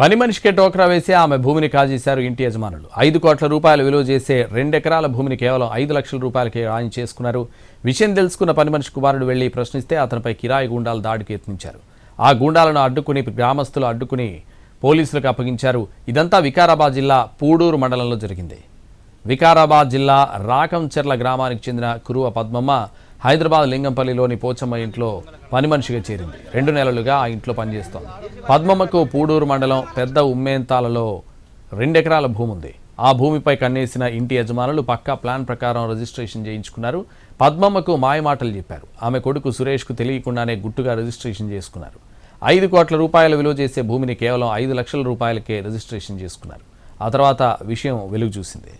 పని మనిషికే టోకరా వేసి ఆమె భూమిని కాజేశారు ఇంటి యజమానులు. ఐదు కోట్ల రూపాయలు విలువ చేసే రెండెకరాల భూమిని కేవలం ఐదు లక్షల రూపాయలకే ఆయన చేసుకున్నారు. విషయం తెలుసుకున్న పని మనిషి కుమారుడు వెళ్ళి ప్రశ్నిస్తే అతనిపై కిరాయి గూండాలు దాడికి యత్నించారు. ఆ గూండాలను అడ్డుకుని గ్రామస్తులు అడ్డుకుని పోలీసులకు అప్పగించారు. ఇదంతా వికారాబాద్ జిల్లా పూడూరు మండలంలో జరిగింది. వికారాబాద్ జిల్లా రాకంచెర్ల గ్రామానికి చెందిన కురువ పద్మమ్మ హైదరాబాద్ లింగంపల్లిలోని పోచమ్మ ఇంట్లో పని మనిషిగా చేరింది. రెండు నెలలుగా ఆ ఇంట్లో పనిచేస్తోంది. పద్మమ్మకు పూడూరు మండలం పెద్ద ఉమ్మేంతాలలో రెండెకరాల భూమి ఉంది ఆ భూమిపై కన్నేసిన ఇంటి యజమానులు పక్కా ప్లాన్ ప్రకారం రిజిస్ట్రేషన్ చేయించుకున్నారు. పద్మమ్మకు మాయమాటలు చెప్పారు. ఆమె కొడుకు సురేష్కు తెలియకుండానే గుట్టుగా రిజిస్ట్రేషన్ చేసుకున్నారు. ఐదు కోట్ల రూపాయల విలువ చేసే భూమిని కేవలం ఐదు లక్షల రూపాయలకే రిజిస్ట్రేషన్ చేసుకున్నారు. ఆ తర్వాత విషయం వెలుగు చూసింది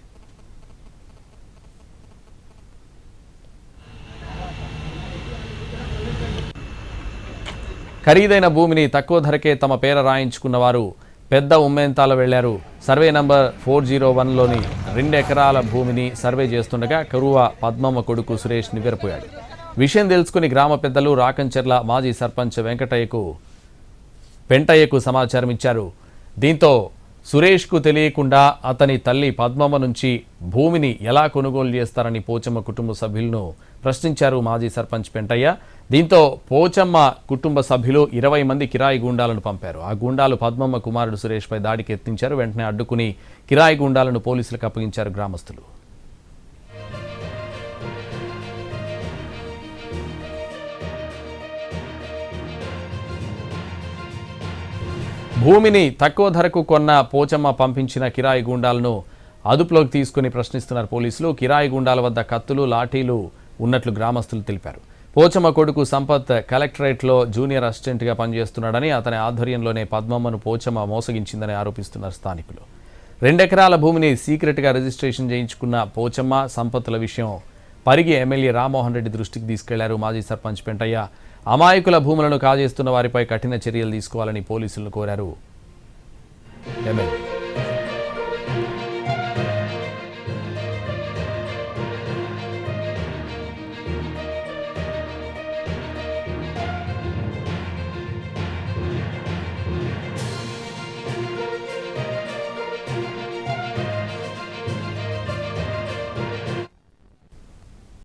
ఖరీదైన భూమిని తక్కువ ధరకే తమ పేర రాయించుకున్న వారు పెద్ద ఉమ్మేంతాల వెళ్ళారు సర్వే నంబర్ ఫోర్ జీరో వన్లోని రెండు ఎకరాల భూమిని సర్వే చేస్తుండగా కరువ పద్మమ్మ కొడుకు సురేష్ నివ్వెరపోయాడు. విషయం తెలుసుకుని గ్రామ పెద్దలు రాకంచెర్ల మాజీ సర్పంచ్ వెంకటయ్యకు పెంటయ్యకు సమాచారం ఇచ్చారు దీంతో సురేష్కు తెలియకుండా అతని తల్లి పద్మమ్మ నుంచి భూమిని ఎలా కొనుగోలు చేస్తారని పోచమ్మ కుటుంబ సభ్యులను ప్రశ్నించారు మాజీ సర్పంచ్ పెంటయ్య. దీంతో పోచమ్మ కుటుంబ సభ్యులు ఇరవై మంది కిరాయి గూండాలను పంపారు. ఆ గూండాలు పద్మమ్మ కుమారుడు సురేష్పై దాడికి ఎత్తించారు వెంటనే అడ్డుకుని కిరాయి గూండాలను పోలీసులకు అప్పగించారు గ్రామస్తులు. భూమిని తక్కువ ధరకు కొన్న పోచమ్మ పంపించిన కిరాయి గూండాలను అదుపులోకి తీసుకుని ప్రశ్నిస్తున్నారు పోలీసులు. కిరాయి గూండాల వద్ద కత్తులు లాఠీలు ఉన్నట్లు గ్రామస్తులు తెలిపారు. పోచమ్మ కొడుకు సంపత్ కలెక్టరేట్లో జూనియర్ అసిస్టెంట్గా పనిచేస్తున్నాడని అతని ఆధ్వర్యంలోనే పద్మమ్మను పోచమ్మ మోసగించిందని ఆరోపిస్తున్నారు స్థానికులు. రెండెకరాల భూమిని సీక్రెట్గా రిజిస్ట్రేషన్ చేయించుకున్న పోచమ్మ సంపత్తుల విషయం పరిగి ఎమ్మెల్యే రామ్మోహన్ రెడ్డి దృష్టికి తీసుకెళ్ళారు మాజీ సర్పంచ్ పెంటయ్య. అమాయకుల భూములను కాజేస్తున్న వారిపై కఠిన చర్యలు తీసుకోవాలని పోలీసులను కోరారు ఎమ్మెల్యే.